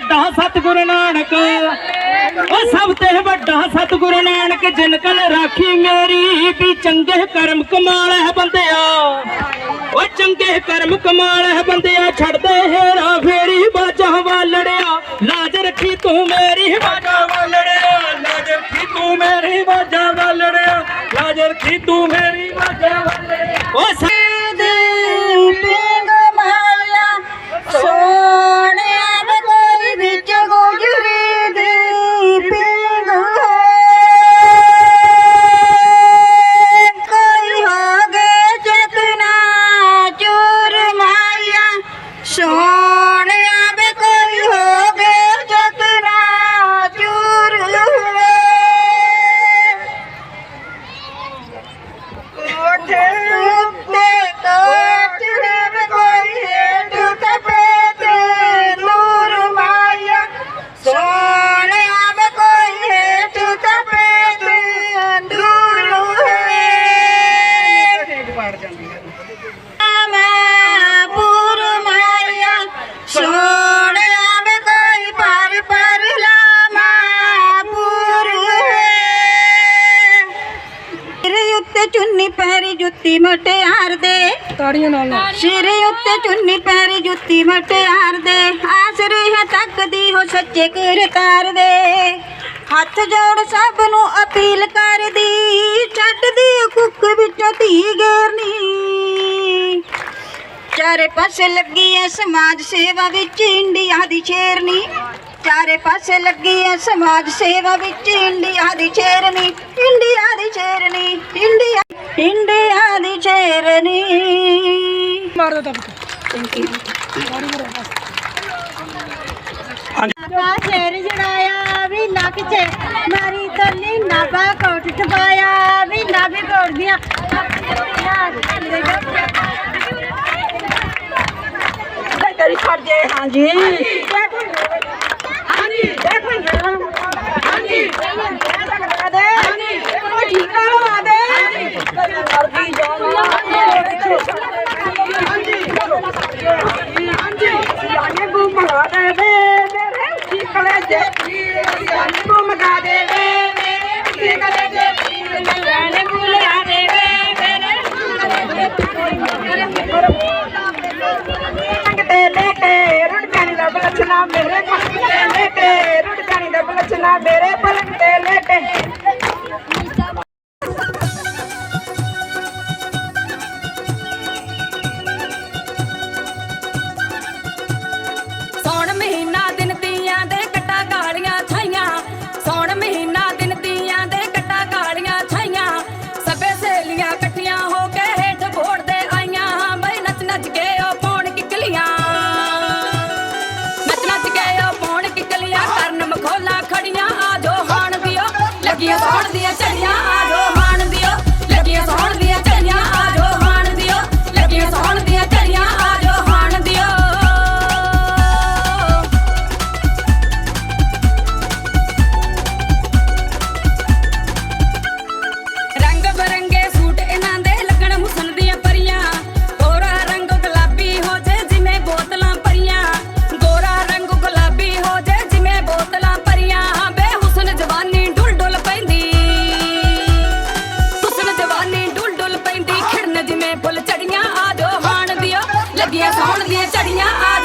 ਵੱਡਾ ਸਤਿਗੁਰੂ ਨਾਨਕ। ਉਹ ਸਭ ਤੇ ਵੱਡਾ ਸਤਿਗੁਰੂ ਨਾਨਕ, ਜਿਨ ਕਲ ਰਾਖੀ ਮੇਰੀ ਵੀ ਚੰਗੇ ਕਰਮ ਕਮਾਲ ਹੈ ਬੰਦਿਆ। ਉਹ ਚੰਗੇ ਕਰਮ ਕਮਾਲ ਹੈ ਬੰਦਿਆ, ਛੱਡਦੇ ਹੇਰਾ ਫੇਰੀ ਬਾਜਾਂ ਵਾਲੜਿਆ। ਲਾਜ ਰੱਖੀ ਤੂੰ ਮੇਰੀ ਬਾਜਾਂ ਵਾਲੜਿਆ, ਲਾਜ ਰੱਖੀ ਤੂੰ ਮੇਰੀ ਬਾਜਾ ਵਾਲੜਿਆ। ਲਾਜ ਰੱਖੀ ਤੂੰ ਮੇਰੀ ਬਾਜਾਂ ਵਾਲੜਿਆ। ਉਹ सोने में कोई हो गए जतना चूर हुए ਉੱਤੇ ਚੁੰਨੀ ਪੈਰੀ ਜੁੱਤੀ ਮਟਿਆਰ ਦੇ। ਤਾੜੀਆਂ ਨਾਲ ਨਾਲ ਸਿਰ ਉੱਤੇ ਚੁੰਨੀ ਪੈਰੀ ਜੁੱਤੀ ਮਟਿਆਰ ਦੇ। ਆਸਰੇ ਹੈ ਤੱਕਦੀ ਹੋ ਸੱਚੇ ਕਰਤਾਰ ਦੇ। ਹੱਥ ਜੋੜ ਸਭ ਨੂੰ ਅਪੀਲ ਕਰਦੀ ਛੱਡਦੀ ਕੁੱਕ ਵਿੱਚੋਂ ਧੀ ਗੇਰਨੀ। ਚਾਰੇ ਪਾਸੇ ਲੱਗੀ ਐ ਸਮਾਜ ਸੇਵਾ ਵਿੱਚ ਇੰਡੀਆ ਦੀ ਸ਼ੇਰਨੀ ਚਾਰੇ ਪਾਸੇ ਲੱਗੀ ਐ ਸਮਾਜ ਸੇਵਾ ਵਿੱਚ ਇੰਡੀਆ ਦੀ ਸ਼ੇਰਨੀ ਇੰਡੀਆ ਦੀ ਸ਼ੇਰਨੀ ਇੰਡੀਆ ਇੰਡੀਆ ਦੀ ਸ਼ੇਰਨੀ ਮਾਰ ਦੋ ਤੱਕ ਦਾ ਸ਼ੇਰ ਜੜਾਇਆ ਵੀ ਨੱਕ 'ਚ ਮਾਰੀ ਤਲੀ ਨਾਬਾ ਕੋਟ ਟਪਾਇਆ ਵੀ ਨਾਬੀ ਕੋਟ ਦੀਆਂ ਕਰੀ ਛੱਡ ਜੇ ਹਾਂਜੀ ਹਾਂਜੀ ਦੇਖੋ ਹਾਂਜੀ ਹਾਂਜੀ ਠੀਕਾ ਲਵਾ ਦੇ ਮਰਦੀ ਹਾਂਜੀ ਯਾਨੇ ਬੂ ਮੰਗਾ ਦੇ ਵੇ ਮੇਰੇ ਠੀਕਲੇ ਜੇ ਯਾਨੇ ਬੂ ਮੰਗਾ ਦੇ ਵੇ ਮੇਰੇ ਠੀਕਲੇ ਜੇ ਯਾਨੇ ਬੂ ਲਗਾ ਦੇ ਵੇ ਮੇਰੇ ਤੇ ਲੈ ਕੇ ਰੁੜ ਕਾਣੀ ਦਾ ਬਲਛਣਾ ਮੇਰੇ ਪਲਕ ਤੇ ਲੈ ਕੇ ਰੁੜ ਦਾ ਬਲਛਣਾ ਮੇਰੇ ਪਲਕ ਲੱਗੀਆਂ ਸੌਣ ਦੀਆਂ ਝੜੀਆਂ ਆ